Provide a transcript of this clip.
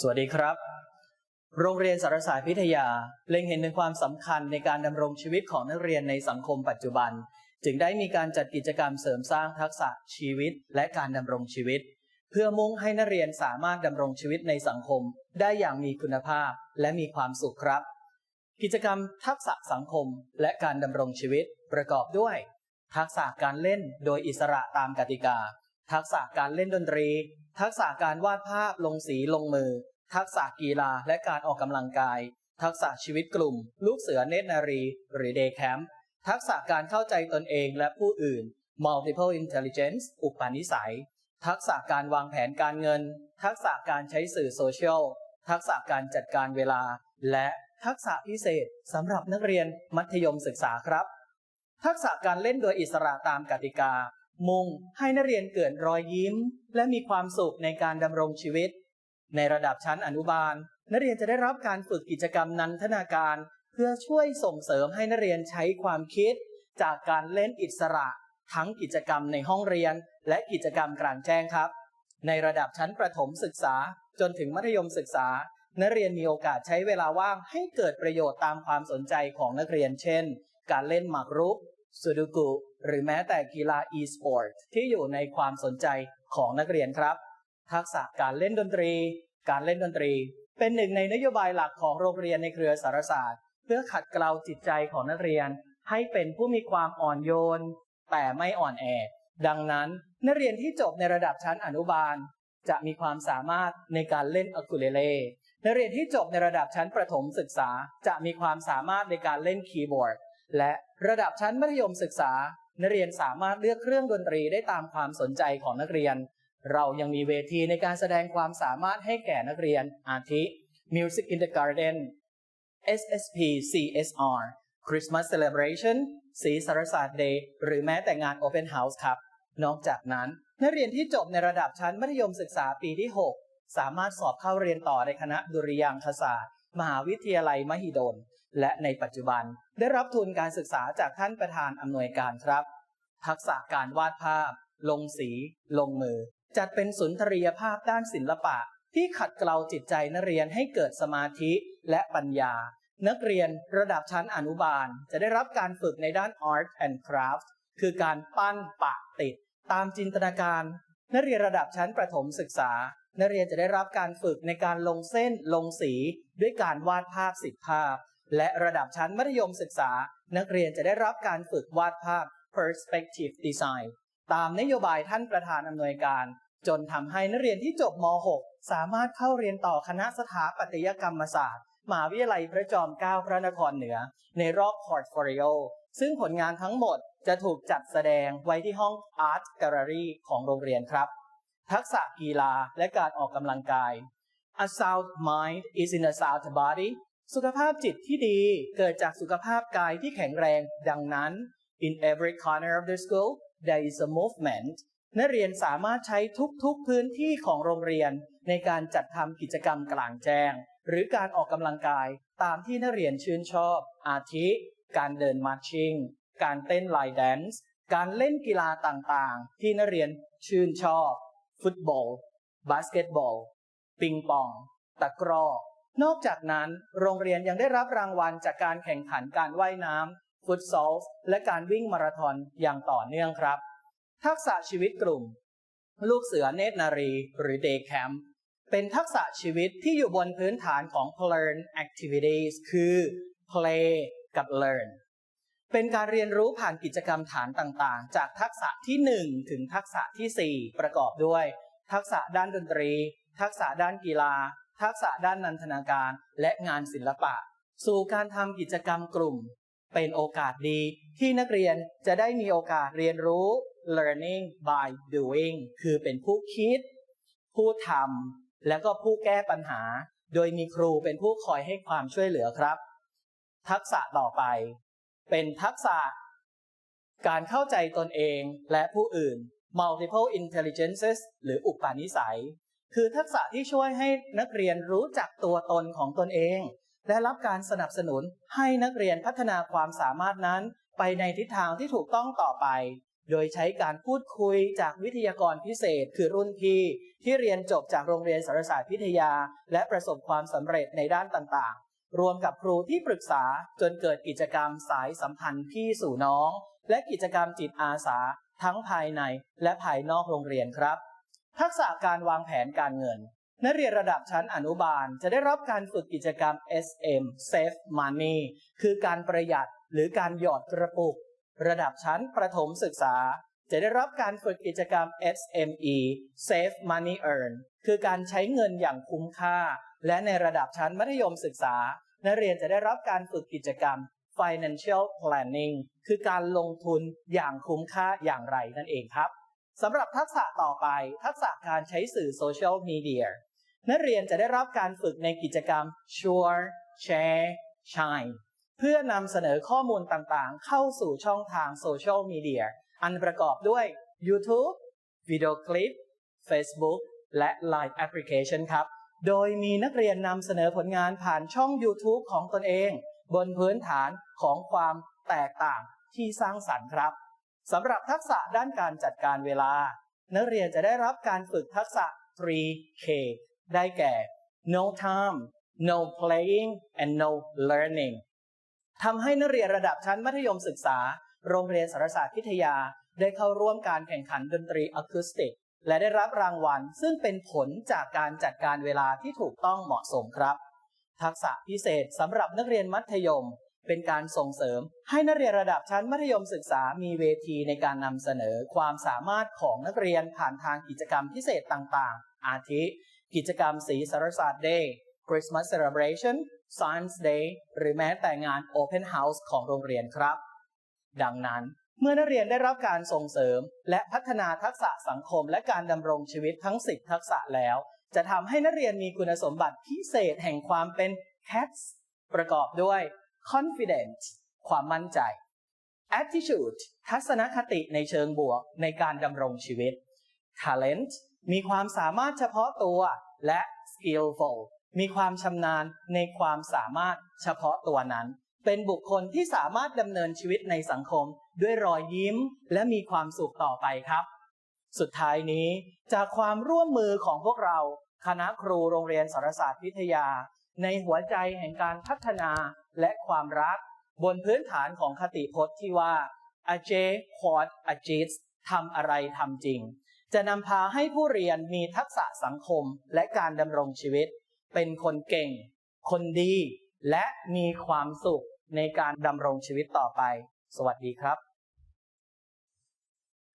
สวัสดีครับ โรงเรียนสารศาสตร์พิทยา เล็งเห็นถึงความสำคัญในการดำรงชีวิตของนักเรียนในสังคมปัจจุบัน จึงได้มีการจัดกิจกรรมเสริมสร้างทักษะชีวิต และการดำรงชีวิต เพื่อมุ่งให้นักเรียนสามารถดำรงชีวิตในสังคม ได้อย่างมีคุณภาพและมีความสุขครับ กิจกรรมทักษะสังคมและการดำรงชีวิตประกอบด้วย ทักษะการเล่นโดยอิสระตามกติกา ทักษะการเล่นดนตรี ทักษะการวาดภาพลงสีลงมือ ทักษะกีฬาและการออกกำลังกาย ทักษะชีวิตกลุ่ม ลูกเสือเนตรนารี หรือ Day Camp ทักษะการเข้าใจตนเองและผู้อื่น Multiple Intelligence อุปนิสัย ทักษะการวางแผนการเงิน ทักษะการใช้สื่อโซเชียล ทักษะการจัดการเวลา และทักษะพิเศษสำหรับนักเรียนมัธยมศึกษาครับ ทักษะการเล่นโดยอิสระตามกติกา มุ่งให้นักเรียนเกิดรอยยิ้ม และมีความสุขในการดำรงชีวิต ในระดับชั้นอนุบาล นักเรียนจะได้รับการฝึกกิจกรรมนันทนาการ เพื่อช่วยส่งเสริมให้นักเรียนใช้ความคิด จากการเล่นอิสระ ทั้งกิจกรรมในห้องเรียน และกิจกรรมกลางแจ้งครับ ในระดับชั้นประถมศึกษา จนถึงมัธยมศึกษา นักเรียนมีโอกาสใช้เวลาว่างให้เกิดประโยชน์ตามความสนใจของนักเรียน เช่น การเล่นหมากรุก สุดุกุหรือแม้แต่กีฬา e-sport ที่อยู่ในความสนใจของนักเรียนครับ ทักษะการเล่นดนตรี การเล่นดนตรี เป็นหนึ่งในนโยบายหลักของโรงเรียนในเครือสารศาสตร์ เพื่อขัดเกลาจิตใจของนักเรียน ให้เป็นผู้มีความอ่อนโยน แต่ไม่อ่อนแอ ดังนั้นนักเรียนที่จบในระดับชั้นอนุบาล จะมีความสามารถในการเล่นอะคูเลเล่นักเรียนที่จบในระดับชั้นประถมศึกษา จะมีความสามารถในการเล่นคีย์บอร์ด และ ระดับชั้นมัธยมศึกษา นักเรียนสามารถเลือกเครื่องดนตรีได้ตามความสนใจของนักเรียน เรายังมีเวทีในการแสดงความสามารถให้แก่นักเรียนอาทิ Music in the Garden SSP CSR Christmas Celebration สีสารศาสตร์ Day หรือแม้แต่งาน Open House ครับ นอกจากนั้น นักเรียนที่จบในระดับชั้นมัธยมศึกษาปีที่ 6 สามารถสอบเข้าเรียนต่อในคณะดุริยางคศาสตร์ มหาวิทยาลัยมหิดล และในปัจจุบันได้รับทุนการศึกษาจากท่านประธานอำนวยการครับ ทักษะการวาดภาพ ลงสี ลงมือ จัดเป็นสุนทรียภาพด้านศิลปะ ที่ขัดเกลาจิตใจนักเรียนให้เกิดสมาธิและปัญญา นักเรียนระดับชั้นอนุบาล จะได้รับการฝึกในด้าน Art and Craft คือการปั้นปะติด ตามจินตนาการ นักเรียนระดับชั้นประถมศึกษา นักเรียนจะได้รับการฝึกในการลงเส้นลงสี ด้วยการวาดภาพสิบภาพ และระดับชั้นมัธยมศึกษา นักเรียนจะได้รับการฝึกวาดภาพ Perspective Design ตามนโยบายท่านประธานอำนวยการ จนทำให้นักเรียนที่จบม .6 สามารถเข้าเรียนต่อคณะสถาปัตยกรรมศาสตร์มหาวิทยาลัยพระจอมเกล้าพระนครเหนือ ในรอบ Portfolio ซึ่งผลงานทั้งหมดจะถูกจัดแสดงไว้ที่ห้อง Art Gallery ของโรงเรียนครับ ทักษะกีฬาและการออกกำลังกาย A sound mind is in a sound body สุขภาพจิตที่ดีเกิดจากสุขภาพกายที่แข็งแรง ดังนั้น in every corner of the school there is a movement นักเรียนสามารถใช้ทุกๆพื้นที่ของโรงเรียน ในการจัดทำกิจกรรมกลางแจ้ง หรือการออกกำลังกายตามที่นักเรียนชื่นชอบ อาทิ การเดินมาร์ชิ่ง การเต้นไลน์แดนซ์ การเล่นกีฬาต่างๆ ที่นักเรียนชื่นชอบ ฟุตบอล บาสเกตบอล ปิงปอง ตะกร้อนอกจากนั้นโรงเรียนยังได้รับรางวัลจากการแข่งขันการว่ายน้ำฟุตซอลและการวิ่งมาราธอนอย่างต่อเนื่องครับ ทักษะชีวิตกลุ่ม ลูกเสือเนตรนารีหรือ Day Camp เป็นทักษะชีวิตที่อยู่บนพื้นฐานของ Learn Activities คือ Play กับ Learn เป็นการเรียนรู้ผ่านกิจกรรมฐานต่างๆ จากทักษะที่ 1 ถึงทักษะที่ 4 ประกอบด้วย ทักษะด้านดนตรี ทักษะด้านกีฬา ทักษะด้านนันทนาการ และงานศิลปะ สู่การทำกิจกรรมกลุ่ม เป็นโอกาสดีที่นักเรียนจะได้มีโอกาสเรียนรู้ learning by doing คือเป็นผู้คิด ผู้ทำและก็ผู้แก้ปัญหา โดยมีครูเป็นผู้คอยให้ความช่วยเหลือครับ ทักษะต่อไป เป็นทักษะการเข้าใจตนเองและผู้อื่น multiple intelligences หรืออุปนิสัย คือทักษะที่ช่วยให้นักเรียนรู้จักตัวตนของตนเอง และรับการสนับสนุนให้นักเรียนพัฒนาความสามารถนั้น ไปในทิศทางที่ถูกต้องต่อไป โดยใช้การพูดคุยจากวิทยากรพิเศษ คือรุ่นพี่ที่เรียนจบจากโรงเรียนสารศาสตร์พิทยา และประสบความสำเร็จในด้านต่าง รวมกับครูที่ปรึกษาจนเกิดกิจกรรมสายสัมพันธ์พี่สู่น้อง และกิจกรรมจิตอาสา ทั้งภายในและภายนอกโรงเรียนครับ ทักษะการวางแผนการเงิน นักเรียนระดับชั้นอนุบาลจะได้รับการฝึกกิจกรรม SM Save Money คือการประหยัดหรือการหยอดกระปุก ระดับชั้นประถมศึกษาจะได้รับการฝึกกิจกรรม SME Save Money Earn คือการใช้เงินอย่างคุ้มค่า และในระดับชั้นมัธยมศึกษา นักเรียนจะได้รับการฝึกกิจกรรม Financial Planning คือการลงทุนอย่างคุ้มค่าอย่างไรนั่นเองครับสำหรับทักษะต่อไป ทักษะการใช้สื่อโซเชียลมีเดียนักเรียนจะได้รับการฝึกในกิจกรรม Share Share Shine เพื่อนำเสนอข้อมูลต่างๆ เข้าสู่ช่องทางโซเชียลมีเดียอันประกอบด้วย YouTube วิดีโอคลิป Facebook และ Line Application ครับ โดยมีนักเรียนนำเสนอผลงานผ่านช่อง YouTube ของตนเอง บนพื้นฐานของความแตกต่างที่สร้างสรรค์ครับสำหรับทักษะด้านการจัดการเวลา นักเรียนจะได้รับการฝึกทักษะ 3K ได้แก่ no time no playing and no learning ทำให้นักเรียนระดับชั้นมัธยมศึกษา โรงเรียนสารศาสตร์พิทยา ได้เข้าร่วมการแข่งขันดนตรีอะคูสติก และได้รับรางวัลซึ่งเป็นผลจากการจัดการเวลาที่ถูกต้องเหมาะสมครับ ทักษะพิเศษสำหรับนักเรียนมัธยม เป็นการส่งเสริม ให้นักเรียนระดับชั้นมัธยมศึกษามีเวทีในการนำเสนอความสามารถของนักเรียนผ่านทางกิจกรรมพิเศษต่างๆ อาทิ กิจกรรมสีสารศาสตร์ Day Christmas Celebration Science Day หรือแม้แต่งาน Open House ของโรงเรียนครับ ดังนั้น เมื่อนักเรียนได้รับการส่งเสริม และพัฒนาทักษะสังคมและการดำรงชีวิตทั้ง 10 ทักษะแล้ว จะทำให้นักเรียนมีคุณสมบัติพิเศษแห่งความเป็น cats ประกอบด้วย confident ความมั่นใจ attitude ทัศนคติในเชิงบวกในการดำรงชีวิต talent มีความสามารถเฉพาะตัวและ skillful มีความชำนาญในความสามารถเฉพาะตัวนั้น เป็นบุคคลที่สามารถดำเนินชีวิตในสังคม ด้วยรอยยิ้มและมีความสุขต่อไปครับ สุดท้ายนี้จากความร่วมมือของพวกเราคณะครูโรงเรียนสารศาสตร์พิทยา ในหัวใจแห่งการพัฒนาและความรัก บนพื้นฐานของคติพจน์ที่ว่า a j quad a j i t ทำอะไรทำจริง จะนำพาให้ผู้เรียนมีทักษะสังคมและการดำรงชีวิต เป็นคนเก่ง คนดี และมีความสุขในการดำรงชีวิตต่อไป สวัสดีครับ